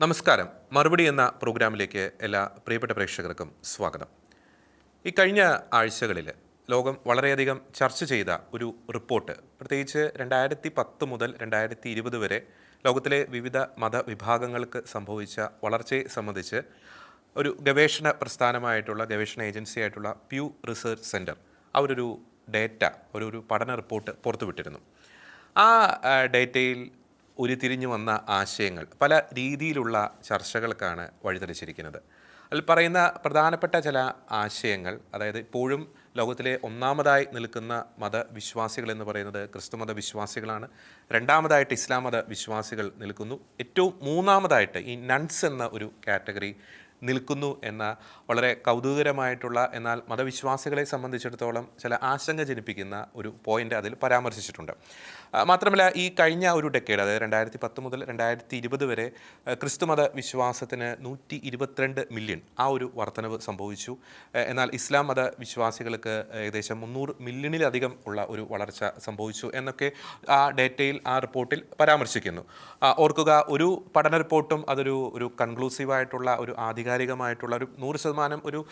നമസ്കാരം. മറുപടി എന്ന പ്രോഗ്രാമിലേക്ക് എല്ലാ പ്രിയപ്പെട്ട പ്രേക്ഷകർക്കും സ്വാഗതം. ഈ കഴിഞ്ഞ ആഴ്ചകളിൽ ലോകം വളരെയധികം ചർച്ച ചെയ്ത ഒരു റിപ്പോർട്ട് പ്രത്യേകിച്ച് രണ്ടായിരത്തി പത്ത് മുതൽ രണ്ടായിരത്തി ഇരുപത് വരെ ലോകത്തിലെ വിവിധ മതവിഭാഗങ്ങൾക്ക് സംഭവിച്ച വളർച്ചയെ സംബന്ധിച്ച് ഒരു ഗവേഷണ പ്രസ്ഥാനമായിട്ടുള്ള ഗവേഷണ ഏജൻസിയായിട്ടുള്ള പ്യൂ റിസർച്ച് സെന്റർ അവരൊരു ഡേറ്റ ഒരു ഒരു പഠന റിപ്പോർട്ട് പുറത്തുവിട്ടിരുന്നു. ആ ആ, ഡേറ്റയിൽ ഉരുത്തിരിഞ്ഞു വന്ന ആശയങ്ങൾ. പല രീതിയിലുള്ള ചർച്ചകൾക്കാണ് വഴിതെളിച്ചിരിക്കുന്നത് അതിൽ പറയുന്ന പ്രധാനപ്പെട്ട ചില ആശയങ്ങൾ അതായത് ഇപ്പോഴും ലോകത്തിലെ ഒന്നാമതായി നിൽക്കുന്ന മതവിശ്വാസികൾ എന്ന് പറയുന്നത് ക്രിസ്തുമത വിശ്വാസികളാണ് രണ്ടാമതായിട്ട് ഇസ്ലാം മത വിശ്വാസികൾ നിൽക്കുന്നു. ഏറ്റവും മൂന്നാമതായിട്ട് ഈ നൺസ് എന്ന ഒരു കാറ്റഗറി നിൽക്കുന്നു എന്ന വളരെ കൗതുകരമായിട്ടുള്ള എന്നാൽ മതവിശ്വാസികളെ സംബന്ധിച്ചിടത്തോളം ചില ആശങ്ക ജനിപ്പിക്കുന്ന ഒരു പോയിന്റ് അതിൽ പരാമർശിച്ചിട്ടുണ്ട്. മാത്രമല്ല ഈ കഴിഞ്ഞ ഒരു ഡെക്കേഡ് അതായത് രണ്ടായിരത്തി പത്ത് മുതൽ രണ്ടായിരത്തി ഇരുപത് വരെ ക്രിസ്തുമത വിശ്വാസത്തിന് നൂറ്റി ഇരുപത്തിരണ്ട് മില്യൺ ആ ഒരു വർധനവ് സംഭവിച്ചു. എന്നാൽ ഇസ്ലാം മത വിശ്വാസികൾക്ക് ഏകദേശം മുന്നൂറ് മില്യണിലധികം ഉള്ള ഒരു വളർച്ച സംഭവിച്ചു എന്നൊക്കെ ആ ഡേറ്റയിൽ ആ റിപ്പോർട്ടിൽ പരാമർശിക്കുന്നു. ഓർക്കുക ഒരു പഠന റിപ്പോർട്ടും അതൊരു ഒരു കൺക്ലൂസീവായിട്ടുള്ള ഒരു ആധികാരികമായിട്ടുള്ള ഒരു നൂറ് ശതമാനം ഒരു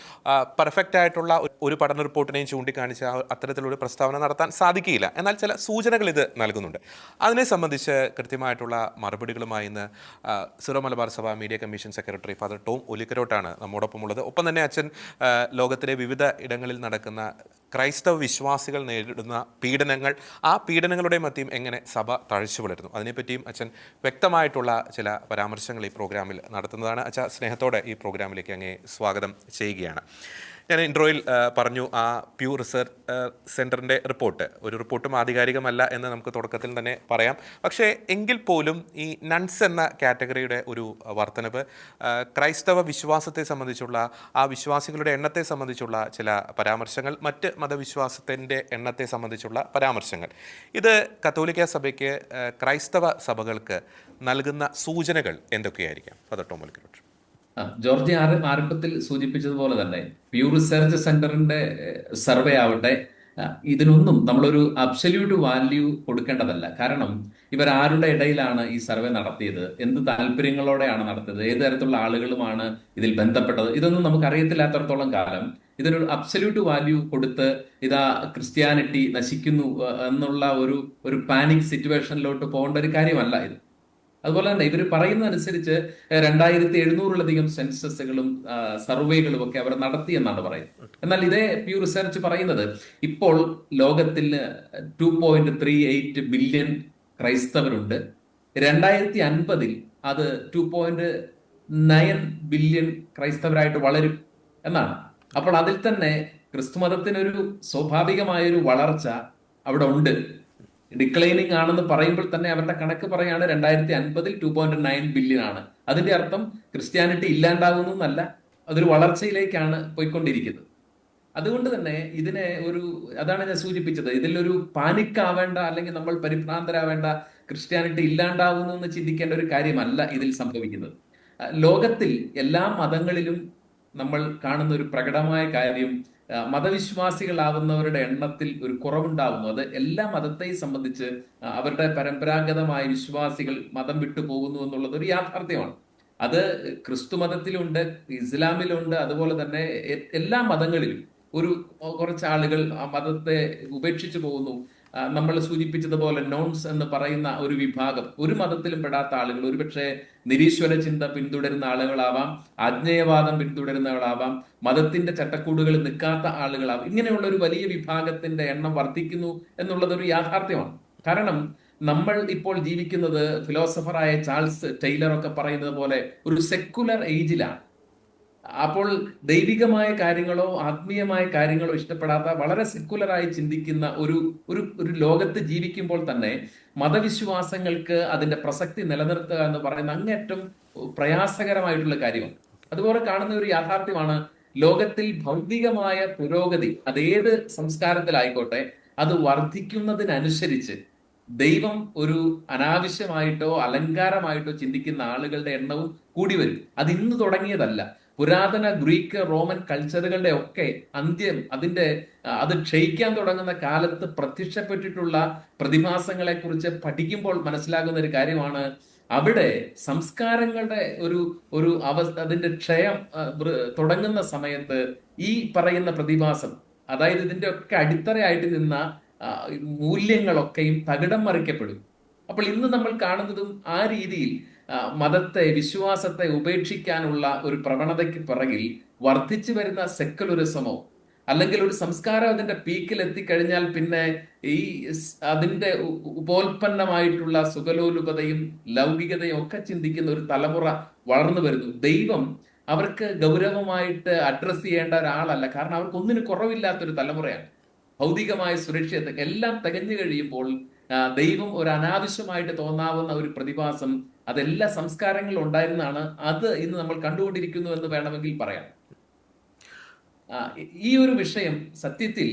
പെർഫെക്റ്റ് ആയിട്ടുള്ള ഒരു- പഠന റിപ്പോർട്ടിനെയും ചൂണ്ടിക്കാണിച്ച് അത്തരത്തിലൊരു പ്രസ്താവന നടത്താൻ സാധിക്കില്ല എന്നാൽ ചില സൂചനകൾ ഇത് നൽകുന്നുണ്ട്. അതിനെ സംബന്ധിച്ച് കൃത്യമായിട്ടുള്ള മറുപടികളുമായി ഇന്ന് Syro Malabar Sabha media commission secretary father Tom ഒലിക്കരോട്ടാണ് നമ്മോടൊപ്പം ഉള്ളത് ഒപ്പം തന്നെ അച്ഛൻ ലോകത്തിലെ വിവിധ ഇടങ്ങളിൽ നടക്കുന്ന ക്രൈസ്തവ വിശ്വാസികൾ നേരിടുന്ന പീഡനങ്ങൾ ആ പീഡനങ്ങളുടെ മധ്യം എങ്ങനെ സഭ തഴച്ചു വളരുന്നു? അതിനെപ്പറ്റിയും അച്ഛൻ വ്യക്തമായിട്ടുള്ള ചില പരാമർശങ്ങൾ ഈ പ്രോഗ്രാമിൽ നടത്തുന്നതാണ്. അച്ഛ സ്നേഹത്തോടെ ഈ പ്രോഗ്രാമിലേക്ക് അങ്ങേ സ്വാഗതം ചെയ്യുകയാണ്. ഞാൻ ഇൻട്രോയിൽ പറഞ്ഞു ആ പ്യൂ റിസർച്ച് സെന്ററിന്റെ റിപ്പോർട്ട് ഒരു റിപ്പോർട്ടും ആധികാരികമല്ല എന്ന് നമുക്ക് തുടക്കത്തിൽ തന്നെ പറയാം. പക്ഷേ എങ്കിൽ പോലും ഈ നൺസ് എന്ന കാറ്റഗറിയുടെ ഒരു വർധനവ് ക്രൈസ്തവ വിശ്വാസത്തെ സംബന്ധിച്ചുള്ള ആ വിശ്വാസികളുടെ എണ്ണത്തെ സംബന്ധിച്ചുള്ള ചില പരാമർശങ്ങൾ മറ്റ് മതവിശ്വാസത്തിന്റെ എണ്ണത്തെ സംബന്ധിച്ചുള്ള പരാമർശങ്ങൾ. ഇത് കത്തോലിക്ക സഭയ്ക്ക് ക്രൈസ്തവ സഭകൾക്ക് നൽകുന്ന സൂചനകൾ എന്തൊക്കെയായിരിക്കാം? ഫദർ ടോമോലിക്കലോട്ട് ആ, ജോർജ് ആര- ആരംഭത്തിൽ സൂചിപ്പിച്ചതുപോലെ തന്നെ പ്യൂർ റിസർച്ച് സെന്ററിന്റെ സർവേ ആവട്ടെ ഇതിനൊന്നും നമ്മളൊരു അബ്സല്യൂട്ട് വാല്യൂ കൊടുക്കേണ്ടതല്ല. കാരണം ഇവർ ആരുടെ ഇടയിലാണ് ഈ സർവേ നടത്തിയത്. എന്ത് താല്പര്യങ്ങളോടെയാണ് നടത്തിയത്? ഏത് തരത്തിലുള്ള ആളുകളുമാണ് ഇതിൽ ബന്ധപ്പെട്ടത്? ഇതൊന്നും നമുക്ക് അറിയത്തില്ലാത്തടത്തോളം കാലം ഇതിനൊരു അബ്സല്യൂട്ട് വാല്യൂ കൊടുത്ത് ഇതാ ക്രിസ്ത്യാനിറ്റി നശിക്കുന്നു എന്നുള്ള ഒരു ഒരു പാനിക് സിറ്റുവേഷനിലോട്ട് പോകേണ്ട ഒരു കാര്യമല്ല ഇത്. അതുപോലെ തന്നെ ഇവർ പറയുന്നതനുസരിച്ച് രണ്ടായിരത്തി എഴുന്നൂറിലധികം സെൻസസുകളും സർവേകളും ഒക്കെ അവർ നടത്തി എന്നാണ് പറയുന്നത്. എന്നാൽ ഇതേ പ്യൂ റിസർച്ച് പറയുന്നത് ഇപ്പോൾ ലോകത്തിൽ two point three eight billion ക്രൈസ്തവരുണ്ട്. രണ്ടായിരത്തി അൻപതിൽ അത് ടു പോയിന്റ് നയൻ ബില്യൺ ക്രൈസ്തവരായിട്ട് വളരും എന്നാണ്. അപ്പോൾ അതിൽ തന്നെ ക്രിസ്തു മതത്തിനൊരു സ്വാഭാവികമായൊരു വളർച്ച അവിടെ ഉണ്ട്. ഡിക്ലൈനിങ് ആണെന്ന് പറയുമ്പോൾ തന്നെ അവരുടെ കണക്ക് പറയാണ് രണ്ടായിരത്തി അൻപതിൽ ടു പോയിന്റ് നയൻ ബില്യൺ ആണ്. അതിന്റെ അർത്ഥം ക്രിസ്ത്യാനിറ്റി ഇല്ലാണ്ടാകുന്നു എന്നല്ല അതൊരു വളർച്ചയിലേക്കാണ് പോയിക്കൊണ്ടിരിക്കുന്നത്. അതുകൊണ്ട് തന്നെ ഇതിനെ ഒരു അതാണ് ഞാൻ സൂചിപ്പിച്ചത് ഇതിലൊരു പാനിക് ആവേണ്ട അല്ലെങ്കിൽ നമ്മൾ പരിഭ്രാന്തരാവേണ്ട ക്രിസ്ത്യാനിറ്റി ഇല്ലാണ്ടാവുന്നു എന്ന് ചിന്തിക്കേണ്ട ഒരു കാര്യമല്ല ഇതിൽ സംഭവിക്കുന്നത്. ലോകത്തിൽ എല്ലാ മതങ്ങളിലും നമ്മൾ കാണുന്ന ഒരു പ്രകടമായ കാര്യം മതവിശ്വാസികളാവുന്നവരുടെ എണ്ണത്തിൽ ഒരു കുറവുണ്ടാവുന്നു. അത് എല്ലാ മതത്തെയും സംബന്ധിച്ച് അവരുടെ പരമ്പരാഗതമായ വിശ്വാസികൾ മതം വിട്ടു പോകുന്നു എന്നുള്ളത് ഒരു യാഥാർത്ഥ്യമാണ്. അത് ക്രിസ്തു മതത്തിലുണ്ട് ഇസ്ലാമിലുണ്ട് അതുപോലെ തന്നെ എല്ലാ മതങ്ങളിലും ഒരു കുറച്ച് ആളുകൾ ആ മതത്തെ ഉപേക്ഷിച്ചു പോകുന്നു. നമ്മൾ സൂചിപ്പിച്ചതുപോലെ നോൺസ് എന്ന് പറയുന്ന ഒരു വിഭാഗം. ഒരു മതത്തിലും പെടാത്ത ആളുകൾ ഒരുപക്ഷെ നിരീശ്വര ചിന്ത പിന്തുടരുന്ന ആളുകളാവാം ആജ്ഞേയവാദം പിന്തുടരുന്നവളാവാം മതത്തിന്റെ ചട്ടക്കൂടുകളിൽ നിൽക്കാത്ത ആളുകളാവാം. ഇങ്ങനെയുള്ള ഒരു വലിയ വിഭാഗത്തിന്റെ എണ്ണം വർദ്ധിക്കുന്നു എന്നുള്ളത് ഒരു യാഥാർത്ഥ്യമാണ്. കാരണം നമ്മൾ ഇപ്പോൾ ജീവിക്കുന്നത് ഫിലോസഫറായ ചാൾസ് ടൈലർ ഒക്കെ പറയുന്നത് പോലെ ഒരു സെക്കുലർ ഏജിലാണ് അപ്പോൾ ദൈവികമായ കാര്യങ്ങളോ ആത്മീയമായ കാര്യങ്ങളോ ഇഷ്ടപ്പെടാത്ത വളരെ സെക്കുലറായി ചിന്തിക്കുന്ന ഒരു ഒരു ഒരു ലോകത്ത് ജീവിക്കുമ്പോൾ തന്നെ മതവിശ്വാസങ്ങൾക്ക് അതിന്റെ പ്രസക്തി നിലനിർത്തുക എന്ന് പറയുന്ന അങ്ങേറ്റം പ്രയാസകരമായിട്ടുള്ള കാര്യമാണ്. അതുപോലെ കാണുന്ന ഒരു യാഥാർത്ഥ്യമാണ് ലോകത്തിൽ ഭൗതികമായ പുരോഗതി അതേത് സംസ്കാരത്തിലായിക്കോട്ടെ അത് വർദ്ധിക്കുന്നതിനനുസരിച്ച് ദൈവം ഒരു അനാവശ്യമായിട്ടോ അലങ്കാരമായിട്ടോ ചിന്തിക്കുന്ന ആളുകളുടെ എണ്ണവും കൂടി വരും. അത് ഇന്ന് തുടങ്ങിയതല്ല. പുരാതന ഗ്രീക്ക് റോമൻ കൾച്ചറുകളുടെ ഒക്കെ അന്ത്യം അതിന്റെ അത് ക്ഷയിക്കാൻ തുടങ്ങുന്ന കാലത്ത് പ്രത്യക്ഷപ്പെട്ടിട്ടുള്ള പ്രതിഭാസങ്ങളെ കുറിച്ച് പഠിക്കുമ്പോൾ മനസ്സിലാകുന്ന ഒരു കാര്യമാണ് അവിടെ സംസ്കാരങ്ങളുടെ ഒരു ഒരു അവസ്ഥ അതിന്റെ ക്ഷയം തുടങ്ങുന്ന സമയത്ത് ഈ പറയുന്ന പ്രതിഭാസം അതായത് ഇതിന്റെ ഒക്കെ അടിത്തറയായിട്ട് നിന്ന മൂല്യങ്ങളൊക്കെയും തകിടം മറിക്കപ്പെടും. അപ്പോൾ ഇന്ന് നമ്മൾ കാണുന്നതും ആ രീതിയിൽ മതത്തെ വിശ്വാസത്തെ ഉപേക്ഷിക്കാനുള്ള ഒരു പ്രവണതയ്ക്ക് പിറകിൽ വർദ്ധിച്ചു വരുന്ന സെക്കുലറിസമോ അല്ലെങ്കിൽ ഒരു സംസ്കാരം അതിന്റെ പീക്കിൽ എത്തിക്കഴിഞ്ഞാൽ പിന്നെ ഈ അതിന്റെ ഉപോൽപന്നമായിട്ടുള്ള സുഖലോലുപതയും ലൗകികതയും ഒക്കെ ചിന്തിക്കുന്ന ഒരു തലമുറ വളർന്നു വരുന്നു. ദൈവം അവർക്ക് ഗൗരവമായിട്ട് അഡ്രസ് ചെയ്യേണ്ട ഒരാളല്ല. കാരണം അവർക്ക് ഒന്നിന് കുറവില്ലാത്തൊരു തലമുറയാണ്. ഭൗതികമായ സുരക്ഷിതത്വം എല്ലാം തികഞ്ഞു കഴിയുമ്പോൾ ദൈവം ഒരു അനാവശ്യമായിട്ട് തോന്നാവുന്ന ഒരു പ്രതിഭാസം അതെല്ലാ സംസ്കാരങ്ങളിലും ഉണ്ടായിരുന്നതാണ് അത് ഇന്ന് നമ്മൾ കണ്ടുകൊണ്ടിരിക്കുന്നു എന്ന് വേണമെങ്കിൽ പറയാം. ഈ ഒരു വിഷയം സത്യത്തിൽ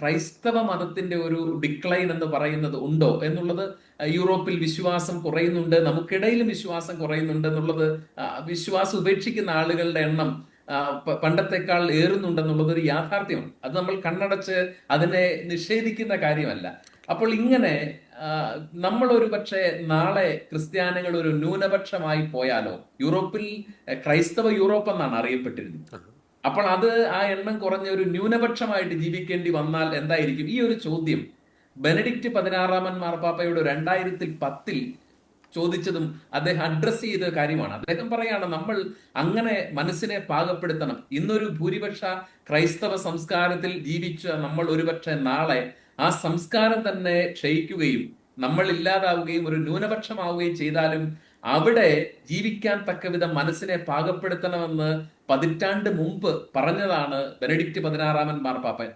ക്രൈസ്തവ മതത്തിന്റെ ഒരു ഡിക്ലൈൻ എന്ന് പറയുന്നത് ഉണ്ടോ എന്നുള്ളത് യൂറോപ്പിൽ വിശ്വാസം കുറയുന്നുണ്ട് നമുക്കിടയിലും വിശ്വാസം കുറയുന്നുണ്ട് എന്നുള്ളത് വിശ്വാസം ഉപേക്ഷിക്കുന്ന ആളുകളുടെ എണ്ണം പണ്ടത്തെക്കാൾ ഏറുന്നുണ്ടെന്നുള്ളത് ഒരു യാഥാർത്ഥ്യമാണ്. അത് നമ്മൾ കണ്ണടച്ച് അതിനെ നിഷേധിക്കുന്ന കാര്യമല്ല. അപ്പോൾ ഇങ്ങനെ നമ്മൾ ഒരു പക്ഷേ നാളെ ക്രിസ്ത്യാനികൾ ഒരു ന്യൂനപക്ഷമായി പോയാലോ? യൂറോപ്പിൽ ക്രൈസ്തവ യൂറോപ്പ് എന്നാണ് അറിയപ്പെട്ടിരുന്നത്. അപ്പോൾ അത് ആ എണ്ണം കുറഞ്ഞ ഒരു ന്യൂനപക്ഷമായിട്ട് ജീവിക്കേണ്ടി വന്നാൽ എന്തായിരിക്കും? ഈ ഒരു ചോദ്യം ബെനഡിക്റ്റ് പതിനാറാമൻ മാർപ്പാപ്പയുടെ രണ്ടായിരത്തിൽ പത്തിൽ ചോദിച്ചതും അദ്ദേഹം അഡ്രസ്സ് ചെയ്ത കാര്യമാണ്. അദ്ദേഹം പറയാണ് നമ്മൾ അങ്ങനെ മനസ്സിനെ പാകപ്പെടുത്തണം. ഇന്നൊരു ഭൂരിപക്ഷ ക്രൈസ്തവ സംസ്കാരത്തിൽ ജീവിച്ച നമ്മൾ ഒരുപക്ഷെ നാളെ ആ സംസ്കാരം തന്നെ ക്ഷയിക്കുകയും നമ്മൾ ഇല്ലാതാവുകയും ഒരു ന്യൂനപക്ഷമാവുകയും ചെയ്താലും അവിടെ ജീവിക്കാൻ തക്കവിധം മനസ്സിനെ പാകപ്പെടുത്തണമെന്ന് പതിറ്റാണ്ട് മുമ്പ് പറഞ്ഞതാണ് ബെനഡിക്റ്റ് പതിനാറാമൻ മാർപ്പാപ്പൻ.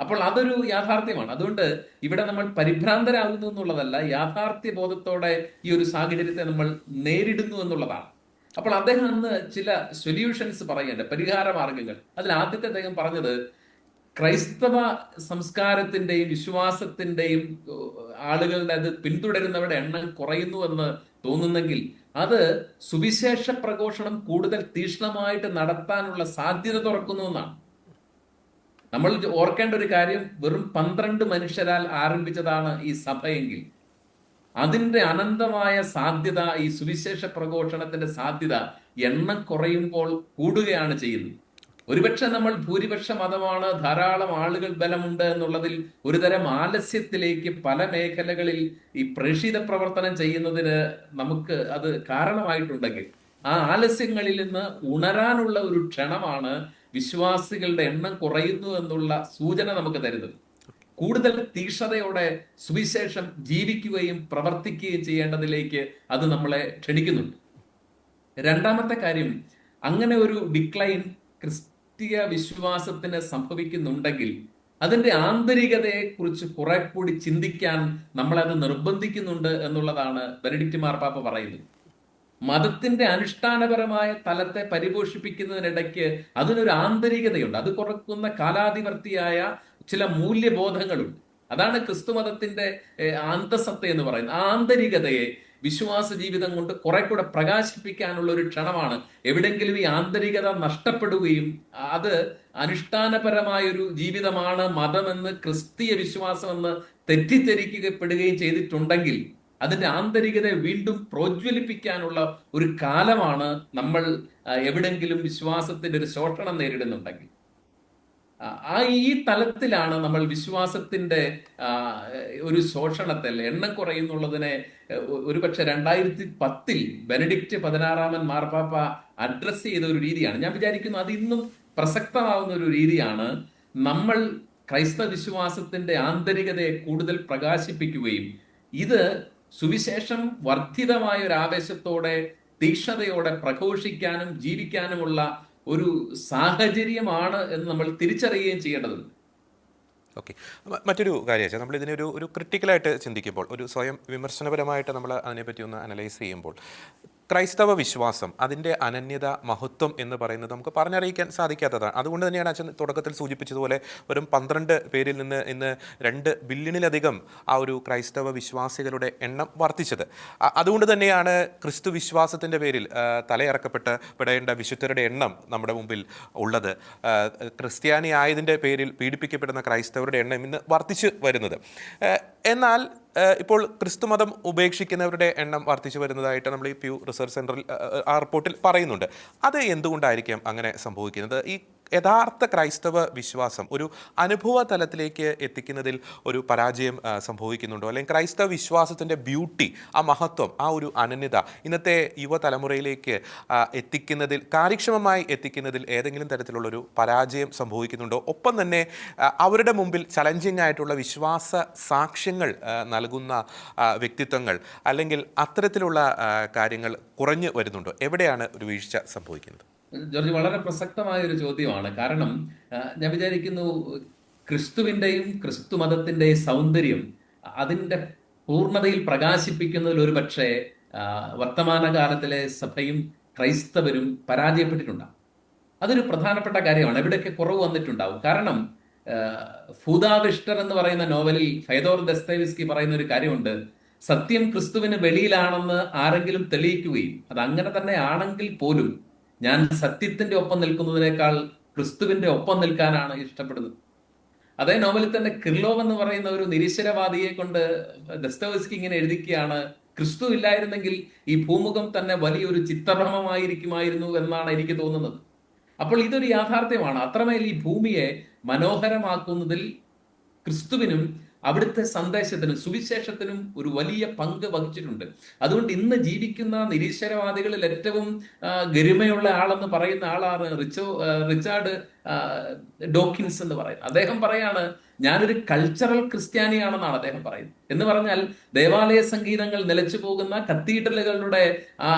അപ്പോൾ അതൊരു യാഥാർത്ഥ്യമാണ്. അതുകൊണ്ട് ഇവിടെ നമ്മൾ പരിഭ്രാന്തരാകുന്നു എന്നുള്ളതല്ല യാഥാർത്ഥ്യ ബോധത്തോടെ ഈ ഒരു സാഹചര്യത്തെ നമ്മൾ നേരിടുന്നു എന്നുള്ളതാണ്. അപ്പോൾ അദ്ദേഹം അന്ന് ചില സൊല്യൂഷൻസ് പറയുന്നുണ്ട് പരിഹാര മാർഗങ്ങൾ അതിൽ ആദ്യത്തെ അദ്ദേഹം പറഞ്ഞത് ക്രൈസ്തവ സംസ്കാരത്തിന്റെയും വിശ്വാസത്തിന്റെയും ആളുകളുടെ അത് പിന്തുടരുന്നവരുടെ എണ്ണം കുറയുന്നു എന്ന് തോന്നുന്നെങ്കിൽ അത് സുവിശേഷ പ്രഘോഷണം കൂടുതൽ തീക്ഷ്ണമായിട്ട് നടത്താനുള്ള സാധ്യത തുറക്കുന്നു എന്നാണ്. നമ്മൾ ഓർക്കേണ്ട ഒരു കാര്യം വെറും പന്ത്രണ്ട് മനുഷ്യരാൽ ആരംഭിച്ചതാണ് ഈ സഭയെങ്കിൽ. അതിന്റെ അനന്തമായ സാധ്യത ഈ സുവിശേഷ പ്രഘോഷണത്തിന്റെ സാധ്യത എണ്ണം കുറയുമ്പോൾ കൂടുകയാണ് ചെയ്യുന്നത്. ഒരുപക്ഷെ നമ്മൾ ഭൂരിപക്ഷ മതമാണ് ധാരാളം ആളുകൾ ബലമുണ്ട് എന്നുള്ളതിൽ ഒരുതരം ആലസ്യത്തിലേക്ക് പല മേഖലകളിൽ ഈ പ്രേക്ഷിത പ്രവർത്തനം ചെയ്യുന്നതിന് നമുക്ക് അത് കാരണമായിട്ടുണ്ടെങ്കിൽ ആ ആലസ്യങ്ങളിൽ നിന്ന് ഉണരാനുള്ള ഒരു ക്ഷണമാണ് വിശ്വാസികളുടെ എണ്ണം കുറയുന്നു എന്നുള്ള സൂചന നമുക്ക് തരുന്നത്. കൂടുതൽ തീക്ഷണതയോടെ സുവിശേഷം ജീവിക്കുകയും പ്രവർത്തിക്കുകയും ചെയ്യേണ്ടതിലേക്ക് അത് നമ്മളെ ക്ഷണിക്കുന്നുണ്ട്. രണ്ടാമത്തെ കാര്യം അങ്ങനെ ഒരു ഡിക്ലൈൻ ക്രിസ്തീയ വിശ്വാസത്തിന് സംഭവിക്കുന്നുണ്ടെങ്കിൽ അതിന്റെ ആന്തരികതയെ കുറിച്ച് കുറെ കൂടി ചിന്തിക്കാൻ നമ്മളത് നിർബന്ധിക്കുന്നുണ്ട് എന്നുള്ളതാണ് ബെനഡിക്റ്റ് മാർപ്പാപ്പ പറയുന്നത്. മതത്തിന്റെ അനുഷ്ഠാനപരമായ തലത്തെ പരിപോഷിപ്പിക്കുന്നതിനിടയ്ക്ക് അതിനൊരു ആന്തരികതയുണ്ട്. അത് കുറക്കുന്ന കാലാധിപർത്തിയായ ചില മൂല്യബോധങ്ങളുണ്ട്. അതാണ് ക്രിസ്തു മതത്തിന്റെ അന്തസത്ത എന്ന് പറയുന്നത്. ആന്തരികതയെ വിശ്വാസ ജീവിതം കൊണ്ട് കുറെ കൂടെ പ്രകാശിപ്പിക്കാനുള്ള ഒരു ക്ഷണമാണ്. എവിടെങ്കിലും ഈ ആന്തരികത നഷ്ടപ്പെടുകയും അത് അനുഷ്ഠാനപരമായൊരു ജീവിതമാണ് മതമെന്ന് ക്രിസ്തീയ വിശ്വാസമെന്ന് തെറ്റിദ്ധരിക്കപ്പെടുകയും ചെയ്തിട്ടുണ്ടെങ്കിൽ അതിന്റെ ആന്തരികതയെ വീണ്ടും പ്രോജ്വലിപ്പിക്കാനുള്ള ഒരു കാലമാണ് നമ്മൾ എവിടെങ്കിലും വിശ്വാസത്തിന്റെ ഒരു ശോഷണം നേരിടുന്നുണ്ടെങ്കിൽ. ആ, ഈ തലത്തിലാണ് നമ്മൾ വിശ്വാസത്തിന്റെ ഒരു ശോഷണത്തെ എണ്ണ കുറയുന്നുള്ളതിനെ ഒരു ഒരുപക്ഷെ രണ്ടായിരത്തി പത്തിൽ ബെനഡിക്റ്റ് പതിനാറാമൻ മാർപ്പാപ്പ അഡ്രസ് ചെയ്ത ഒരു രീതിയാണ്. ഞാൻ വിചാരിക്കുന്നു അത് ഇന്നും പ്രസക്തമാവുന്ന ഒരു രീതിയാണ്. നമ്മൾ ക്രൈസ്തവ വിശ്വാസത്തിന്റെ ആന്തരികതയെ കൂടുതൽ പ്രകാശിപ്പിക്കുകയും ഇത് സുവിശേഷം വർദ്ധിതമായ ഒരു ആവേശത്തോടെ തീക്ഷ്ണതയോടെ പ്രഘോഷിക്കാനും ജീവിക്കാനുമുള്ള ഒരു സാഹചര്യമാണ് എന്ന് നമ്മൾ തിരിച്ചറിയുകയും ചെയ്യേണ്ടതുണ്ട്. ഓക്കെ. മറ്റൊരു കാര്യം നമ്മൾ ഇതിനൊരു ഒരു ക്രിട്ടിക്കലായിട്ട് ചിന്തിക്കുമ്പോൾ ഒരു സ്വയം വിമർശനപരമായിട്ട് നമ്മൾ അതിനെപ്പറ്റി ഒന്ന് അനലൈസ് ചെയ്യുമ്പോൾ ക്രൈസ്തവ വിശ്വാസം അതിന്റെ അനന്യത മഹത്വം എന്ന് പറയുന്നത് നമുക്ക് പറഞ്ഞറിയിക്കാൻ സാധിക്കാത്തതാണ്. അതുകൊണ്ട് തന്നെയാണ് അച്ഛൻ തുടക്കത്തിൽ സൂചിപ്പിച്ചതുപോലെ വെറും പന്ത്രണ്ട് പേരിൽ നിന്ന് ഇന്ന് രണ്ട് ബില്യണിലധികം ആ ഒരു ക്രൈസ്തവ വിശ്വാസികളുടെ എണ്ണം വർദ്ധിച്ചത്. അതുകൊണ്ട് തന്നെയാണ് ക്രിസ്തു വിശ്വാസത്തിന്റെ പേരിൽ തലയിറക്കപ്പെട്ട് പെടേണ്ട വിശുദ്ധരുടെ എണ്ണം നമ്മുടെ മുമ്പിൽ ഉള്ളത്. ക്രിസ്ത്യാനി ആയതിന്റെ പേരിൽ പീഡിപ്പിക്കപ്പെടുന്ന ക്രൈസ്തവരുടെ എണ്ണം ഇന്ന് വർദ്ധിച്ചു വരുന്നത്. എന്നാൽ ഇപ്പോൾ ക്രിസ്തുമതം ഉപേക്ഷിക്കുന്നവരുടെ എണ്ണം വർദ്ധിച്ചു വരുന്നതായിട്ട് നമ്മൾ ഈ പ്യൂ റിസർച്ച് സെന്ററിൽ ആ റിപ്പോർട്ടിൽ പറയുന്നുണ്ട്. അത് എന്തുകൊണ്ടായിരിക്കാം അങ്ങനെ സംഭവിക്കുന്നത്? ഈ യഥാർത്ഥ ക്രൈസ്തവ വിശ്വാസം ഒരു അനുഭവ തലത്തിലേക്ക് എത്തിക്കുന്നതിൽ ഒരു പരാജയം സംഭവിക്കുന്നുണ്ടോ? അല്ലെങ്കിൽ ക്രൈസ്തവ വിശ്വാസത്തിന്റെ ബ്യൂട്ടി ആ മഹത്വം ആ ഒരു അനന്യത ഇന്നത്തെ യുവതലമുറയിലേക്ക് എത്തിക്കുന്നതിൽ കാര്യക്ഷമമായി എത്തിക്കുന്നതിൽ ഏതെങ്കിലും തരത്തിലുള്ളൊരു പരാജയം സംഭവിക്കുന്നുണ്ടോ? ഒപ്പം തന്നെ അവരുടെ മുമ്പിൽ ചലഞ്ചിങ് ആയിട്ടുള്ള വിശ്വാസ സാക്ഷ്യങ്ങൾ നൽകുന്ന വ്യക്തിത്വങ്ങൾ അല്ലെങ്കിൽ അത്തരത്തിലുള്ള കാര്യങ്ങൾ കുറഞ്ഞു വരുന്നുണ്ടോ? എവിടെയാണ് ഒരു വീഴ്ച സംഭവിക്കുന്നത്? ജോർജ് വളരെ പ്രസക്തമായ ഒരു ചോദ്യമാണ്. കാരണം ഞാൻ വിചാരിക്കുന്നു ക്രിസ്തുവിന്റെയും ക്രിസ്തു മതത്തിന്റെയും സൗന്ദര്യം അതിന്റെ പൂർണതയിൽ പ്രകാശിപ്പിക്കുന്നതിൽ ഒരു പക്ഷേ വർത്തമാനകാലത്തിലെ സഭയും ക്രൈസ്തവരും പരാജയപ്പെട്ടിട്ടുണ്ടാവും. അതൊരു പ്രധാനപ്പെട്ട കാര്യമാണ്. എവിടെയൊക്കെ കുറവ് വന്നിട്ടുണ്ടാവും. കാരണം ഭൂതാവിഷ്ടർ എന്ന് പറയുന്ന നോവലിൽ ഫൈദോർ ദസ്തേവിസ്കി പറയുന്ന ഒരു കാര്യമുണ്ട്. സത്യം ക്രിസ്തുവിന് വെളിയിലാണെന്ന് ആരെങ്കിലും തെളിയിക്കുകയും അത് അങ്ങനെ തന്നെ ആണെങ്കിൽ പോലും ഞാൻ സത്യത്തിന്റെ ഒപ്പം നിൽക്കുന്നതിനേക്കാൾ ക്രിസ്തുവിന്റെ ഒപ്പം നിൽക്കാനാണ് ഇഷ്ടപ്പെടുന്നത്. അതേ നോവലിൽ തന്നെ കിർലോവ് എന്ന് പറയുന്ന ഒരു നിരീശ്വരവാദിയെ കൊണ്ട് ദസ്തവസ്കി ഇങ്ങനെ എഴുതിക്കുകയാണ് ക്രിസ്തു ഇല്ലായിരുന്നെങ്കിൽ ഈ ഭൂമുഖം തന്നെ വലിയൊരു ചിത്രഭ്രമമായിരിക്കുമായിരുന്നു എന്നാണ് എനിക്ക് തോന്നുന്നത്. അപ്പോൾ ഇതൊരു യാഥാർത്ഥ്യമാണ്. അത്രമേൽ ഈ ഭൂമിയെ മനോഹരമാക്കുന്നതിൽ ക്രിസ്തുവിനും അവിടുത്തെ സന്ദേശത്തിനും സുവിശേഷത്തിനും ഒരു വലിയ പങ്ക് വഹിച്ചിട്ടുണ്ട്. അതുകൊണ്ട് ഇന്ന് ജീവിക്കുന്ന നിരീശ്വരവാദികളിൽ ഏറ്റവും ഗരിമയുള്ള ആളെന്ന് പറയുന്ന ആളാണ് റിച്ചോ റിച്ചാർഡ് ഡോക്കിൻസ് എന്ന് പറയുന്നത്. അദ്ദേഹം പറയാണ് ഞാനൊരു കൾച്ചറൽ ക്രിസ്ത്യാനിയാണെന്നാണ് അദ്ദേഹം പറയുന്നത്. എന്ന് പറഞ്ഞാൽ ദേവാലയ സംഗീതങ്ങൾ നിലച്ചു പോകുന്ന കത്തീഡ്രലുകളുടെ ആ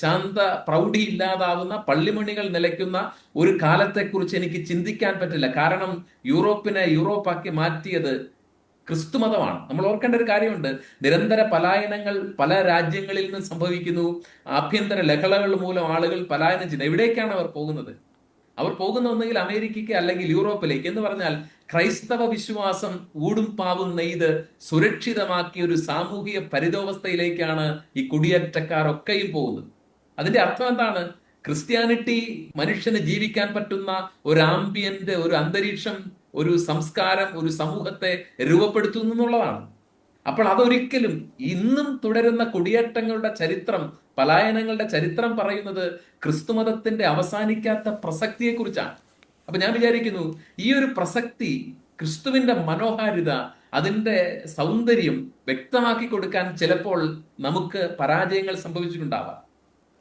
ശാന്ത പ്രൗഢി ഇല്ലാതാവുന്ന പള്ളിമണികൾ നിലയ്ക്കുന്ന ഒരു കാലത്തെക്കുറിച്ച് എനിക്ക് ചിന്തിക്കാൻ പറ്റില്ല. കാരണം യൂറോപ്പിനെ യൂറോപ്പാക്കി മാറ്റിയത് ക്രിസ്തുമതമാണ്. നമ്മൾ ഓർക്കേണ്ട ഒരു കാര്യമുണ്ട്. നിരന്തര പലായനങ്ങൾ പല രാജ്യങ്ങളിൽ നിന്ന് സംഭവിക്കുന്നു. ആഭ്യന്തര ലഹളകൾ മൂലം ആളുകൾ പലായനം ചെയ്യുന്നു. എവിടേക്കാണ് അവർ പോകുന്നത്? അവർ പോകുന്ന ഒന്നുകിൽ അമേരിക്കയ്ക്ക് അല്ലെങ്കിൽ യൂറോപ്പിലേക്ക്. എന്ന് പറഞ്ഞാൽ ക്രൈസ്തവ വിശ്വാസം ഊടും പാവും നെയ്ത് സുരക്ഷിതമാക്കിയ ഒരു സാമൂഹിക പരിതോവസ്ഥയിലേക്കാണ് ഈ കുടിയേറ്റക്കാരൊക്കെയും പോകുന്നത്. അതിന്റെ അർത്ഥം എന്താണ്? ക്രിസ്ത്യാനിറ്റി മനുഷ്യന് ജീവിക്കാൻ പറ്റുന്ന ഒരു ആംബിയന്റ് ഒരു അന്തരീക്ഷം ഒരു സംസ്കാരം ഒരു സമൂഹത്തെ രൂപപ്പെടുത്തുന്നു എന്നുള്ളതാണ് അപ്പോൾ അതൊരിക്കലും ഇന്നും തുടരുന്ന കുടിയേറ്റങ്ങളുടെ ചരിത്രം പലായനങ്ങളുടെ ചരിത്രം പറയുന്നത് ക്രിസ്തുമതത്തിന്റെ അവസാനിക്കാത്ത പ്രസക്തിയെക്കുറിച്ചാണ്. അപ്പൊ ഞാൻ വിചാരിക്കുന്നു ഈ ഒരു പ്രസക്തി ക്രിസ്തുവിന്റെ മനോഹാരിത അതിന്റെ സൗന്ദര്യം വ്യക്തമാക്കി കൊടുക്കാൻ ചിലപ്പോൾ നമുക്ക് പരാജയങ്ങൾ സംഭവിച്ചിട്ടുണ്ടാവാം.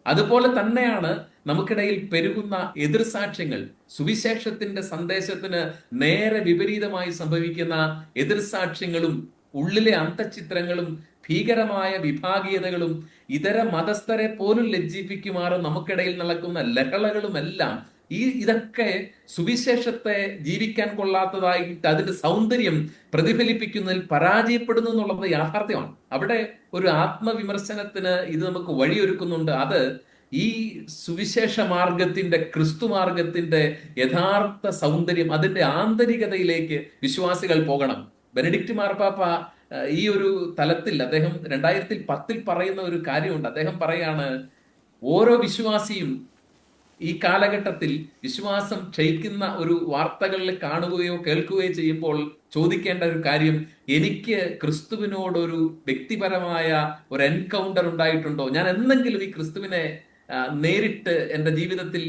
അതുപോലെ തന്നെയാണ് നമുക്കിടയിൽ പെരുകുന്ന എതിർസാക്ഷ്യങ്ങൾ സുവിശേഷത്തിന്റെ സന്ദേശത്തിന് നേരെ വിപരീതമായി സംഭവിക്കുന്ന എതിർസാക്ഷ്യങ്ങളും ഉള്ളിലെ അന്തചിത്രങ്ങളും ഭീകരമായ വിഭാഗീയതകളും ഇതര മതസ്ഥരെ പോലും ലജ്ജിപ്പിക്കുമാറും നമുക്കിടയിൽ നടക്കുന്ന ലഹളകളുമെല്ലാം. ഈ ഇതൊക്കെ സുവിശേഷത്തെ ജീവിക്കാൻ കൊള്ളാത്തതായിട്ട് അതിന്റെ സൗന്ദര്യം പ്രതിഫലിപ്പിക്കുന്നതിൽ പരാജയപ്പെടുന്നു എന്നുള്ളത് യാഥാർത്ഥ്യമാണ്. അവിടെ ഒരു ആത്മവിമർശനത്തിന് ഇത് നമുക്ക് വഴിയൊരുക്കുന്നുണ്ട്. അത് ഈ സുവിശേഷ മാർഗത്തിന്റെ ക്രിസ്തു മാർഗത്തിന്റെ യഥാർത്ഥ സൗന്ദര്യം അതിന്റെ ആന്തരികതയിലേക്ക് വിശ്വാസികൾ പോകണം. ബെനഡിക്റ്റ് മാർപ്പാപ്പ ഈ ഒരു തലത്തിൽ അദ്ദേഹം രണ്ടായിരത്തി പത്തിൽ പറയുന്ന ഒരു കാര്യമുണ്ട്. അദ്ദേഹം പറയാണ് ഓരോ വിശ്വാസിയും ഈ കാലഘട്ടത്തിൽ വിശ്വാസം ക്ഷയിക്കുന്ന ഒരു വാർത്തകളിൽ കാണുകയോ കേൾക്കുകയോ ചെയ്യുമ്പോൾ ചോദിക്കേണ്ട ഒരു കാര്യം എനിക്ക് ക്രിസ്തുവിനോടൊരു വ്യക്തിപരമായ ഒരു എൻകൗണ്ടർ ഉണ്ടായിട്ടുണ്ടോ? ഞാൻ എന്തെങ്കിലും ഈ ക്രിസ്തുവിനെ നേരിട്ട് എന്റെ ജീവിതത്തിൽ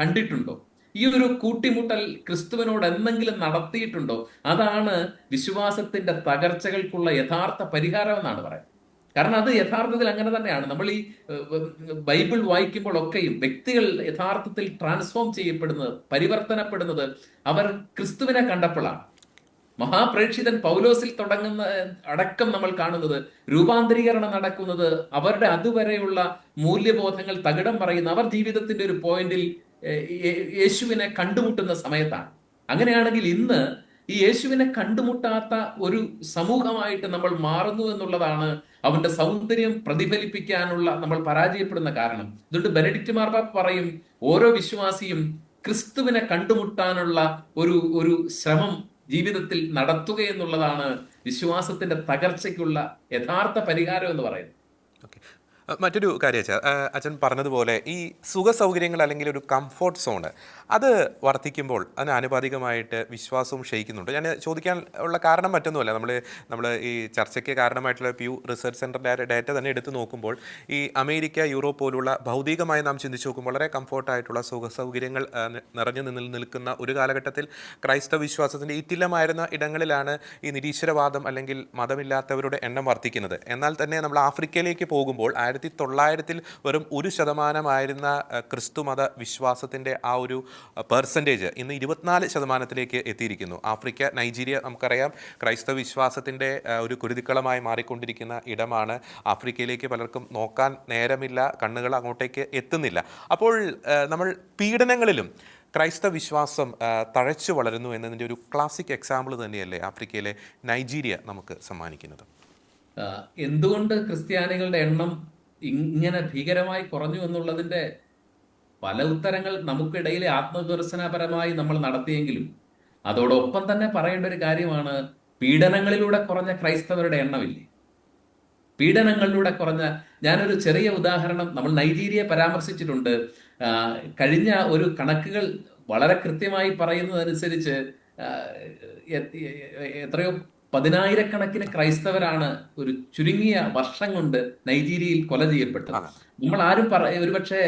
കണ്ടിട്ടുണ്ടോ? ഈ ഒരു കൂട്ടിമുട്ടൽ ക്രിസ്തുവിനോട് എന്തെങ്കിലും നടത്തിയിട്ടുണ്ടോ? അതാണ് വിശ്വാസത്തിന്റെ തകർച്ചകൾക്കുള്ള യഥാർത്ഥ പരിഹാരം എന്നാണ് പറയുന്നത്. കാരണം അത് യഥാർത്ഥത്തിൽ അങ്ങനെ തന്നെയാണ്. നമ്മൾ ഈ ബൈബിൾ വായിക്കുമ്പോൾ ഒക്കെയും വ്യക്തികൾ യഥാർത്ഥത്തിൽ ട്രാൻസ്ഫോം ചെയ്യപ്പെടുന്നത് പരിവർത്തനപ്പെടുന്നത് അവർ ക്രിസ്തുവിനെ കണ്ടപ്പോഴാണ്. മഹാപ്രേക്ഷിതൻ പൗലോസിൽ തുടങ്ങുന്ന അടക്കം നമ്മൾ കാണുന്നത് രൂപാന്തരീകരണം നടക്കുന്നത് അവരുടെ അതുവരെയുള്ള മൂല്യബോധങ്ങൾ തകിടം പറയുന്ന അവർ ജീവിതത്തിന്റെ ഒരു പോയിന്റിൽ യേശുവിനെ കണ്ടുമുട്ടുന്ന സമയത്താണ്. അങ്ങനെയാണെങ്കിൽ ഇന്ന് ഈ യേശുവിനെ കണ്ടുമുട്ടാത്ത ഒരു സമൂഹമായിട്ട് നമ്മൾ മാറുന്നു എന്നുള്ളതാണ് അവന്റെ സൗന്ദര്യം പ്രതിഫലിപ്പിക്കാനുള്ള നമ്മൾ പരാജയപ്പെടുന്ന കാരണം. അതുകൊണ്ട് ബെനഡിക്റ്റ് മാർപ്പാപ്പ പറയും ഓരോ വിശ്വാസിയും ക്രിസ്തുവിനെ കണ്ടുമുട്ടാനുള്ള ഒരു ഒരു ശ്രമം ജീവിതത്തിൽ നടത്തുക എന്നുള്ളതാണ് വിശ്വാസത്തിന്റെ തകർച്ചയ്ക്കുള്ള യഥാർത്ഥ പരിഹാരം എന്ന് പറയുന്നത്. മറ്റൊരു കാര്യം വെച്ചാൽ അച്ഛൻ പറഞ്ഞതുപോലെ ഈ സുഖ സൗകര്യങ്ങൾ അല്ലെങ്കിൽ ഒരു കംഫോർട്ട് സോൺ അത് വർദ്ധിക്കുമ്പോൾ അതിന് ആനുപാതികമായിട്ട് വിശ്വാസവും ക്ഷയിക്കുന്നുണ്ട്. ഞാൻ ചോദിക്കാൻ ഉള്ള കാരണം മറ്റൊന്നുമല്ല. നമ്മൾ നമ്മൾ ഈ ചർച്ചയ്ക്ക് കാരണമായിട്ടുള്ള പ്യൂ റിസർച്ച് സെന്ററിന്റെ ഡാറ്റ തന്നെ എടുത്തു നോക്കുമ്പോൾ ഈ അമേരിക്ക യൂറോപ്പ് പോലുള്ള ഭൗതികമായി നാം ചിന്തിച്ചു നോക്കുമ്പോൾ വളരെ കംഫോർട്ടായിട്ടുള്ള സുഖ സൗകര്യങ്ങൾ നിറഞ്ഞു നിന്നിൽ നിൽക്കുന്ന ഒരു കാലഘട്ടത്തിൽ ക്രൈസ്തവ വിശ്വാസത്തിന്റെ ഇറ്റില്ലമായിരുന്ന ഇടങ്ങളിലാണ് ഈ നിരീശ്വരവാദം അല്ലെങ്കിൽ മതമില്ലാത്തവരുടെ എണ്ണം വർദ്ധിക്കുന്നത്. എന്നാൽ തന്നെ നമ്മൾ ആഫ്രിക്കയിലേക്ക് പോകുമ്പോൾ ആയിരത്തി തൊള്ളായിരത്തിൽ വെറും ഒരു ശതമാനമായിരുന്ന ക്രിസ്തുമത വിശ്വാസത്തിന്റെ ആ ഒരു പെർസെന്റേജ് ഇന്ന് ഇരുപത്തിനാല് ശതമാനത്തിലേക്ക് എത്തിയിരിക്കുന്നു. ആഫ്രിക്ക നൈജീരിയ നമുക്കറിയാം ക്രൈസ്തവ വിശ്വാസത്തിന്റെ ഒരു കുരുതിക്കളമായി മാറിക്കൊണ്ടിരിക്കുന്ന ഇടമാണ്. ആഫ്രിക്കയിലേക്ക് പലർക്കും നോക്കാൻ നേരമില്ല കണ്ണുകൾ അങ്ങോട്ടേക്ക് എത്തുന്നില്ല. അപ്പോൾ നമ്മൾ പീഡനങ്ങളിലും ക്രൈസ്തവ വിശ്വാസം തഴച്ചു വളരുന്നു എന്നതിന്റെ ഒരു ക്ലാസിക് എക്സാമ്പിൾ തന്നെയല്ലേ ആഫ്രിക്കയിലെ നൈജീരിയ നമുക്ക് സമ്മാനിക്കുന്നത്? എന്തുകൊണ്ട് ക്രിസ്ത്യാനികളുടെ എണ്ണം ഇങ്ങനെ ഭീകരമായി കുറഞ്ഞു എന്നുള്ളതിന്റെ പല ഉത്തരങ്ങൾ നമുക്കിടയിൽ ആത്മദർശനപരമായി നമ്മൾ നടത്തിയെങ്കിലും അതോടൊപ്പം തന്നെ പറയേണ്ട ഒരു കാര്യമാണ് പീഡനങ്ങളിലൂടെ കുറഞ്ഞ ക്രൈസ്തവരുടെ എണ്ണമില്ലേ? പീഡനങ്ങളിലൂടെ കുറഞ്ഞ ഞാനൊരു ചെറിയ ഉദാഹരണം നമ്മൾ നൈജീരിയ പരാമർശിച്ചിട്ടുണ്ട്. കഴിഞ്ഞ ഒരു കണക്കുകൾ വളരെ കൃത്യമായി പറയുന്നതനുസരിച്ച് എത്രയോ പതിനായിരക്കണക്കിന് ക്രൈസ്തവരാണ് ഒരു ചുരുങ്ങിയ വർഷം കൊണ്ട് നൈജീരിയയിൽ കൊല ചെയ്യപ്പെട്ടത്. നമ്മൾ ആരും പറ ഒരുപക്ഷെ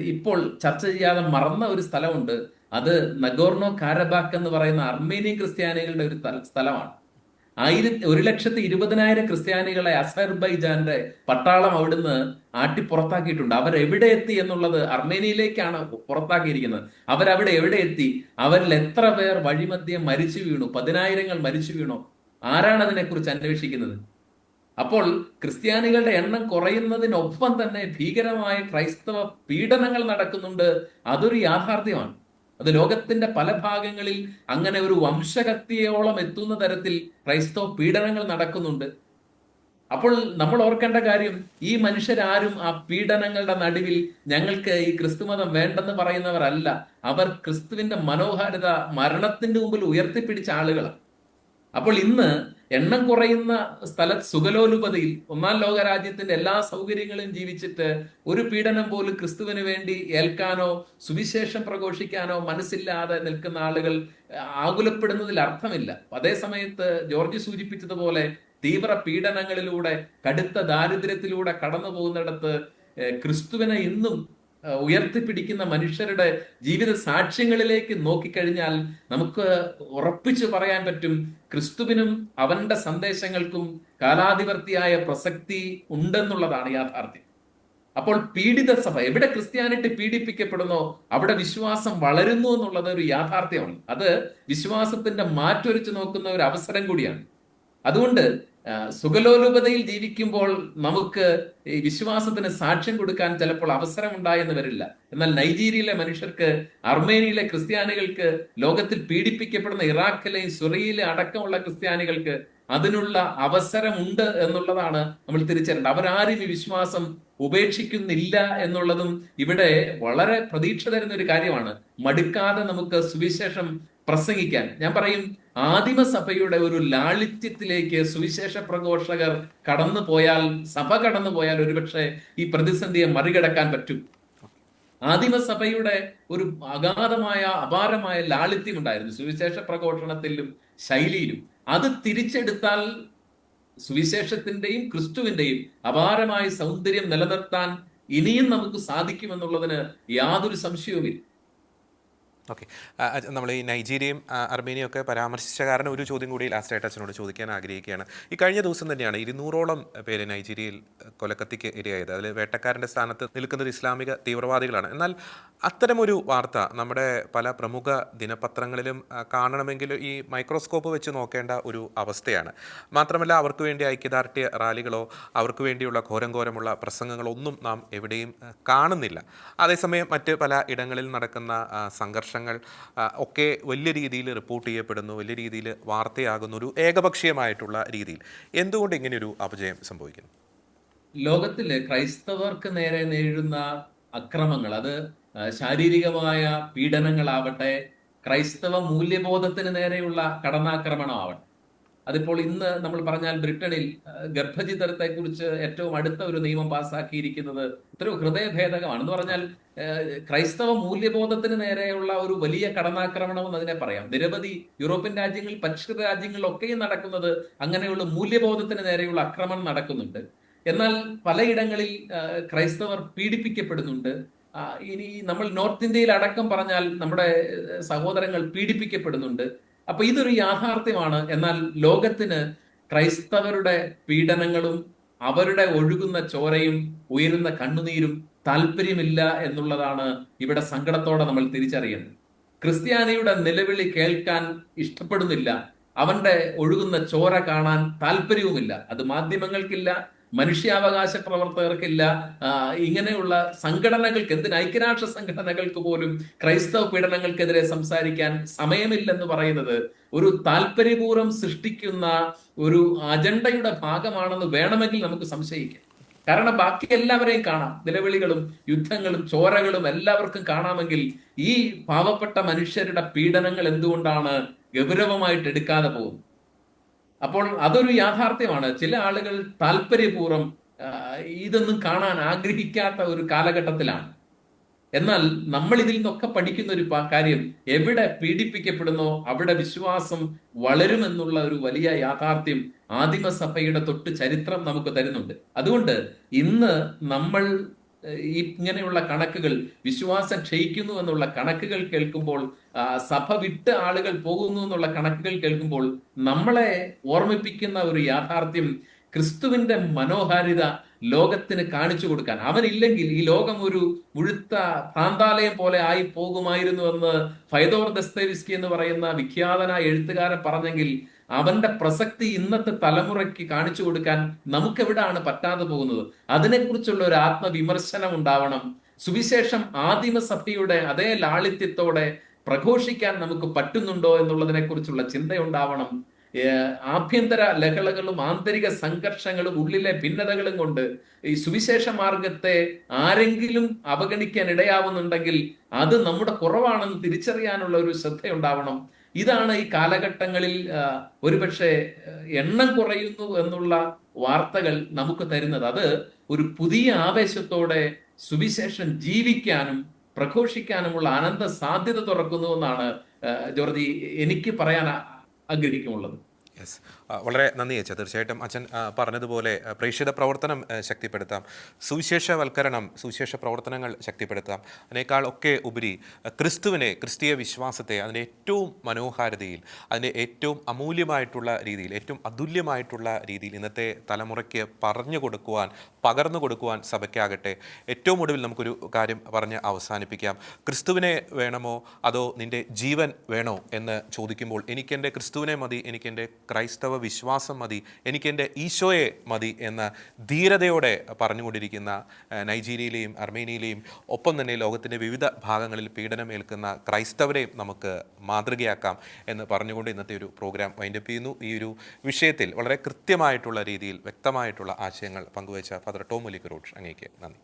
ഇപ്പോൾ ചർച്ച ചെയ്യാതെ മറന്ന ഒരു സ്ഥലമുണ്ട്. അത് നഗോർണോ കാരബാക്ക് എന്ന് പറയുന്ന അർമേനിയൻ ക്രിസ്ത്യാനികളുടെ ഒരു സ്ഥലമാണ്. ആയിരത്തി ഒരു ലക്ഷത്തി ഇരുപതിനായിരം ക്രിസ്ത്യാനികളെ അസർബൈജാന്റെ പട്ടാളം അവിടുന്ന് ആട്ടി പുറത്താക്കിയിട്ടുണ്ട്. അവരെവിടെ എത്തി എന്നുള്ളത് അർമേനിയയിലേക്കാണ് പുറത്താക്കിയിരിക്കുന്നത്. അവരവിടെ എവിടെ എത്തി? അവരിൽ എത്ര പേർ വഴിമധ്യം മരിച്ചു വീണു? പതിനായിരങ്ങൾ മരിച്ചു വീണു? ആരാണ് അതിനെക്കുറിച്ച് അന്വേഷിക്കുന്നത്? അപ്പോൾ ക്രിസ്ത്യാനികളുടെ എണ്ണം കുറയുന്നതിനൊപ്പം തന്നെ ഭീകരമായ ക്രൈസ്തവ പീഡനങ്ങൾ നടക്കുന്നുണ്ട്. അതൊരു യാഥാർത്ഥ്യമാണ്. അത് ലോകത്തിന്റെ പല ഭാഗങ്ങളിൽ അങ്ങനെ ഒരു വംശകത്തിയോളം എത്തുന്ന തരത്തിൽ ക്രൈസ്തവ പീഡനങ്ങൾ നടക്കുന്നുണ്ട്. അപ്പോൾ നമ്മൾ ഓർക്കേണ്ട കാര്യം ഈ മനുഷ്യരാരും ആ പീഡനങ്ങളുടെ നടുവിൽ ഞങ്ങൾക്ക് ഈ ക്രിസ്തുമതം വേണ്ടെന്ന് പറയുന്നവരല്ല. അവർ ക്രിസ്തുവിന്റെ മനോഹാരിത മരണത്തിന്റെ മുമ്പിൽ ഉയർത്തിപ്പിടിച്ച ആളുകളാണ്. അപ്പോൾ ഇന്ന് എണ്ണം കുറയുന്ന സ്ഥല സുഗലോലുപതയിൽ ഒന്നാം ലോക രാജ്യത്തിന്റെ എല്ലാ സൗകര്യങ്ങളും ജീവിച്ചിട്ട് ഒരു പീഡനം പോലും ക്രിസ്തുവിന് വേണ്ടി ഏൽക്കാനോ സുവിശേഷം പ്രഘോഷിക്കാനോ മനസ്സില്ലാതെ നിൽക്കുന്ന ആളുകൾ ആകുലപ്പെടുന്നതിൽ അർത്ഥമില്ല. അതേ സമയത്ത് ജോർജ് സൂചിപ്പിച്ചതുപോലെ തീവ്ര പീഡനങ്ങളിലൂടെ കടുത്ത ദാരിദ്ര്യത്തിലൂടെ കടന്നു പോകുന്നിടത്ത് ക്രിസ്തുവിനെ ഇന്നും ഉയർത്തിപ്പിടിക്കുന്ന മനുഷ്യരുടെ ജീവിത സാക്ഷ്യങ്ങളിലേക്ക് നോക്കിക്കഴിഞ്ഞാൽ നമുക്ക് ഉറപ്പിച്ചു പറയാൻ പറ്റും ക്രിസ്തുവിനും അവന്റെ സന്ദേശങ്ങൾക്കും കാലാധിപർത്തിയായ പ്രസക്തി ഉണ്ടെന്നുള്ളതാണ് യാഥാർത്ഥ്യം. അപ്പോൾ പീഡിത സഭ എവിടെ ക്രിസ്ത്യാനിറ്റി പീഡിപ്പിക്കപ്പെടുന്നോ അവിടെ വിശ്വാസം വളരുന്നു എന്നുള്ളത് ഒരു യാഥാർത്ഥ്യമാണ്. അത് വിശ്വാസത്തിന്റെ മാറ്റൊരിച്ച് നോക്കുന്ന ഒരു അവസരം കൂടിയാണ്. അതുകൊണ്ട് ആ, സുഗലോലുപതയിൽ ജീവിക്കുമ്പോൾ നമുക്ക് ഈ വിശ്വാസത്തിന് സാക്ഷ്യം കൊടുക്കാൻ ചിലപ്പോൾ അവസരം ഉണ്ടായെന്ന് വരില്ല. എന്നാൽ നൈജീരിയയിലെ മനുഷ്യർക്ക് അർമേനിയയിലെ ക്രിസ്ത്യാനികൾക്ക് ലോകത്തിൽ പീഡിപ്പിക്കപ്പെടുന്ന ഇറാഖിലെയും സുറിയിലെ അടക്കമുള്ള ക്രിസ്ത്യാനികൾക്ക് അതിനുള്ള അവസരമുണ്ട് എന്നുള്ളതാണ് നമ്മൾ തിരിച്ചറിയേണ്ടത്. അവരാരും ഈ വിശ്വാസം ഉപേക്ഷിക്കുന്നില്ല എന്നുള്ളതും ഇവിടെ വളരെ പ്രതീക്ഷ തരുന്ന ഒരു കാര്യമാണ്. മടുക്കാതെ നമുക്ക് സുവിശേഷം പ്രസംഗിക്കാൻ. ഞാൻ പറയും ആദിമസഭയുടെ ഒരു ലാളിത്യത്തിലേക്ക് സുവിശേഷ പ്രഘോഷകർ കടന്നു പോയാൽ സഭ കടന്നു പോയാൽ ഒരുപക്ഷെ ഈ പ്രതിസന്ധിയെ മറികടക്കാൻ പറ്റും. ആദിമസഭയുടെ ഒരു അഗാധമായ അപാരമായ ലാളിത്യം ഉണ്ടായിരുന്നു സുവിശേഷ പ്രഘോഷണത്തിലും ശൈലിയിലും. അത് തിരിച്ചെടുത്താൽ സുവിശേഷത്തിന്റെയും ക്രിസ്തുവിന്റെയും അപാരമായ സൗന്ദര്യം നിലനിർത്താൻ ഇനിയും നമുക്ക് സാധിക്കുമെന്നുള്ളതിന് യാതൊരു സംശയവുമില്ല. ഓക്കെ നമ്മൾ ഈ നൈജീരിയയും അർമേനിയയും ഒക്കെ പരാമർശിച്ച കാരണം ഒരു ചോദ്യം കൂടി ലാസ്റ്റായിട്ട് അച്ഛനോട് ചോദിക്കാൻ ആഗ്രഹിക്കുകയാണ്. ഈ കഴിഞ്ഞ ദിവസം തന്നെയാണ് ഇരുന്നൂറോളം പേര് നൈജീരിയയിൽ കൊലക്കത്തിക്ക് ഇരയായത്. അതിൽ വേട്ടക്കാരന്റെ സ്ഥാനത്ത് നിൽക്കുന്നത് ഇസ്ലാമിക തീവ്രവാദികളാണ്. എന്നാൽ അത്തരമൊരു വാർത്ത നമ്മുടെ പല പ്രമുഖ ദിനപത്രങ്ങളിലും കാണണമെങ്കിൽ ഈ മൈക്രോസ്കോപ്പ് വെച്ച് നോക്കേണ്ട ഒരു അവസ്ഥയാണ്. മാത്രമല്ല അവർക്ക് വേണ്ടി ഐക്യദാർഢ്യ റാലികളോ അവർക്ക് വേണ്ടിയുള്ള ഘോരം ഘോരമുള്ള പ്രസംഗങ്ങളോ ഒന്നും നാം എവിടെയും കാണുന്നില്ല. അതേസമയം മറ്റ് പല ഇടങ്ങളിൽ നടക്കുന്ന സംഘർഷങ്ങൾ ഒക്കെ വലിയ രീതിയിൽ റിപ്പോർട്ട് ചെയ്യപ്പെടുന്നു വലിയ രീതിയിൽ വാർത്തയാകുന്ന ഒരു ഏകപക്ഷീയമായിട്ടുള്ള രീതിയിൽ. എന്തുകൊണ്ട് ഇങ്ങനെയൊരു അപജയം സംഭവിക്കുന്നു? ലോകത്തിൽ ക്രൈസ്തവർക്ക് നേരെ നേരിടുന്ന അക്രമങ്ങൾ അത് ശാരീരികമായ പീഡനങ്ങളാവട്ടെ ക്രൈസ്തവ മൂല്യബോധത്തിന് നേരെയുള്ള കടന്നാക്രമണമാവട്ടെ. അതിപ്പോൾ ഇന്ന് നമ്മൾ പറഞ്ഞാൽ ബ്രിട്ടനിൽ ഗർഭചിത്രത്തെ കുറിച്ച് ഏറ്റവും അടുത്ത ഒരു നിയമം പാസ്സാക്കിയിരിക്കുന്നത് ഇത്ര ഹൃദയഭേദകമാണ്. എന്ന് പറഞ്ഞാൽ ക്രൈസ്തവ മൂല്യബോധത്തിന് നേരെയുള്ള ഒരു വലിയ കടന്നാക്രമണം എന്ന് അതിനെ പറയാം. നിരവധി യൂറോപ്യൻ രാജ്യങ്ങളിൽ പരിഷ്കൃത രാജ്യങ്ങളിലൊക്കെയും നടക്കുന്നത് അങ്ങനെയുള്ള മൂല്യബോധത്തിന് നേരെയുള്ള ആക്രമണം നടക്കുന്നുണ്ട്. എന്നാൽ പലയിടങ്ങളിൽ ക്രൈസ്തവർ പീഡിപ്പിക്കപ്പെടുന്നുണ്ട്. ഇനി നമ്മൾ നോർത്ത് ഇന്ത്യയിൽ അടക്കം പറഞ്ഞാൽ നമ്മുടെ സഹോദരങ്ങൾ പീഡിപ്പിക്കപ്പെടുന്നുണ്ട്. അപ്പൊ ഇതൊരു യാഥാർത്ഥ്യമാണ്. എന്നാൽ ലോകത്തിന് ക്രൈസ്തവരുടെ പീഡനങ്ങളും അവരുടെ ഒഴുകുന്ന ചോരയും ഉയരുന്ന കണ്ണുനീരും താല്പര്യമില്ല എന്നുള്ളതാണ് ഇവിടെ സങ്കടത്തോടെ നമ്മൾ തിരിച്ചറിയുന്നത് ക്രിസ്ത്യാനിയുടെ നിലവിളി കേൾക്കാൻ ഇഷ്ടപ്പെടുന്നില്ല. അവന്റെ ഒഴുകുന്ന ചോര കാണാൻ താല്പര്യവുമില്ല. അത് മാധ്യമങ്ങൾക്കില്ല മനുഷ്യാവകാശ പ്രവർത്തകർക്കില്ല ഇങ്ങനെയുള്ള സംഘടനകൾക്ക് എന്തിന് ഐക്യരാഷ്ട്ര സംഘടനകൾക്ക് പോലും ക്രൈസ്തവ പീഡനങ്ങൾക്കെതിരെ സംസാരിക്കാൻ സമയമില്ലെന്ന് പറയുന്നത് ഒരു താല്പര്യപൂർവം സൃഷ്ടിക്കുന്ന ഒരു അജണ്ടയുടെ ഭാഗമാണെന്ന് വേണമെങ്കിൽ നമുക്ക് സംശയിക്കാം. കാരണം ബാക്കി എല്ലാവരെയും കാണാം. നിലവിളികളും യുദ്ധങ്ങളും ചോരകളും എല്ലാവർക്കും കാണാമെങ്കിൽ ഈ പാവപ്പെട്ട മനുഷ്യരുടെ പീഡനങ്ങൾ എന്തുകൊണ്ടാണ് ഗൗരവമായിട്ട് എടുക്കാതെ പോകുന്നത്? അപ്പോൾ അതൊരു യാഥാർത്ഥ്യമാണ്. ചില ആളുകൾ താല്പര്യപൂർവം ഇതൊന്നും കാണാൻ ആഗ്രഹിക്കാത്ത ഒരു കാലഘട്ടത്തിലാണ്. എന്നാൽ നമ്മൾ ഇതിൽ നിന്നൊക്കെ പഠിക്കുന്ന ഒരു കാര്യം എവിടെ പീഡിപ്പിക്കപ്പെടുന്നോ അവിടെ വിശ്വാസം വളരുമെന്നുള്ള ഒരു വലിയ യാഥാർത്ഥ്യം ആദിമസഭയുടെ തൊട്ട് ചരിത്രം നമുക്ക് തരുന്നുണ്ട്. അതുകൊണ്ട് ഇന്ന് നമ്മൾ ഇങ്ങനെയുള്ള കണക്കുകൾ വിശ്വാസം ക്ഷയിക്കുന്നു എന്നുള്ള കണക്കുകൾ കേൾക്കുമ്പോൾ സഭ വിട്ട് ആളുകൾ പോകുന്നു എന്നുള്ള കണക്കുകൾ കേൾക്കുമ്പോൾ നമ്മളെ ഓർമ്മിപ്പിക്കുന്ന ഒരു യാഥാർത്ഥ്യം ക്രിസ്തുവിന്റെ മനോഹാരിത ലോകത്തിന് കാണിച്ചു കൊടുക്കാൻ. അവനില്ലെങ്കിൽ ഈ ലോകം ഒരു മുഴുത്ത ഭ്രാന്താലയം പോലെ ആയി പോകുമായിരുന്നു എന്ന് ഫൈദോർ ദസ്തേവിസ്കി എന്ന് പറയുന്ന വിഖ്യാതനായ എഴുത്തുകാരൻ പറഞ്ഞെങ്കിൽ അവന്റെ പ്രസക്തി ഇന്നത്തെ തലമുറയ്ക്ക് കാണിച്ചു കൊടുക്കാൻ നമുക്കെവിടാണ് പറ്റാതെ പോകുന്നത്? അതിനെക്കുറിച്ചുള്ള ഒരു ആത്മവിമർശനം ഉണ്ടാവണം. സുവിശേഷം ആദിമസഭയുടെ അതേ ലാളിത്യത്തോടെ പ്രഘോഷിക്കാൻ നമുക്ക് പറ്റുന്നുണ്ടോ എന്നുള്ളതിനെ കുറിച്ചുള്ള ചിന്തയുണ്ടാവണം ആഭ്യന്തര ലഹളകളും ആന്തരിക സംഘർഷങ്ങളും ഉള്ളിലെ ഭിന്നതകളും കൊണ്ട് ഈ സുവിശേഷ മാർഗത്തെ ആരെങ്കിലും അവഗണിക്കാൻ ഇടയാവുന്നുണ്ടെങ്കിൽ അത് നമ്മുടെ കുറവാണെന്ന് തിരിച്ചറിയാനുള്ള ഒരു ശ്രദ്ധയുണ്ടാവണം. ഇതാണ് ഈ കാലഘട്ടങ്ങളിൽ ഒരുപക്ഷെ എണ്ണം കുറയുന്നു എന്നുള്ള വാർത്തകൾ നമുക്ക് തരുന്നത്. അത് ഒരു പുതിയ ആവേശത്തോടെ സുവിശേഷം ജീവിക്കാനും പ്രഘോഷിക്കാനുമുള്ള അനന്ത സാധ്യത തുറക്കുന്നു എന്നാണ് ജോർജി എനിക്ക് പറയാൻ ആഗ്രഹിക്കുമുള്ളത്. യെസ് വളരെ നന്ദി അച്ഛ തീർച്ചയായിട്ടും അച്ഛൻ പറഞ്ഞതുപോലെ പ്രേക്ഷിത പ്രവർത്തനം ശക്തിപ്പെടുത്താം. സുവിശേഷവൽക്കരണം സുവിശേഷ പ്രവർത്തനങ്ങൾ ശക്തിപ്പെടുത്താം. അതിനേക്കാൾ ഒക്കെ ഉപരി ക്രിസ്തുവിനെ ക്രിസ്തീയ വിശ്വാസത്തെ അതിന്റെ ഏറ്റവും മനോഹാരിതയിൽ അതിന്റെ ഏറ്റവും അമൂല്യമായിട്ടുള്ള രീതിയിൽ ഏറ്റവും അതുല്യമായിട്ടുള്ള രീതിയിൽ ഇന്നത്തെ തലമുറയ്ക്ക് പറഞ്ഞു കൊടുക്കുവാൻ പകർന്നു കൊടുക്കുവാൻ സഭയ്ക്കാകട്ടെ ഏറ്റവും ഒടുവിൽ നമുക്കൊരു കാര്യം പറഞ്ഞ് അവസാനിപ്പിക്കാം. ക്രിസ്തുവിനെ വേണമോ അതോ നിന്റെ ജീവൻ വേണോ എന്ന് ചോദിക്കുമ്പോൾ എനിക്കെന്റെ ക്രിസ്തുവിനെ മതി എനിക്കെന്റെ ക്രൈസ്തവ വിശ്വാസം മതി എനിക്കെന്റെ ഈശോയെ മതി എന്ന ധീരതയോടെ പറഞ്ഞുകൊണ്ടിരിക്കുന്ന നൈജീരിയയിലെയും അർമേനിയയിലെയും ഒപ്പം തന്നെ ലോകത്തിന്റെ വിവിധ ഭാഗങ്ങളിൽ പീഡനമേൽക്കുന്ന ക്രൈസ്തവരെയും നമുക്ക് മാതൃകയാക്കാം എന്ന് പറഞ്ഞുകൊണ്ട് ഇന്നത്തെ ഒരു പ്രോഗ്രാം വൈൻഡപ്പ് ചെയ്യുന്നു. ഈ ഒരു വിഷയത്തിൽ വളരെ കൃത്യമായിട്ടുള്ള രീതിയിൽ വ്യക്തമായിട്ടുള്ള ആശയങ്ങൾ പങ്കുവച്ച ഫാദർ ടോം ഒലിക്കറോട്ട് അങ്ങേക്ക് നന്ദി.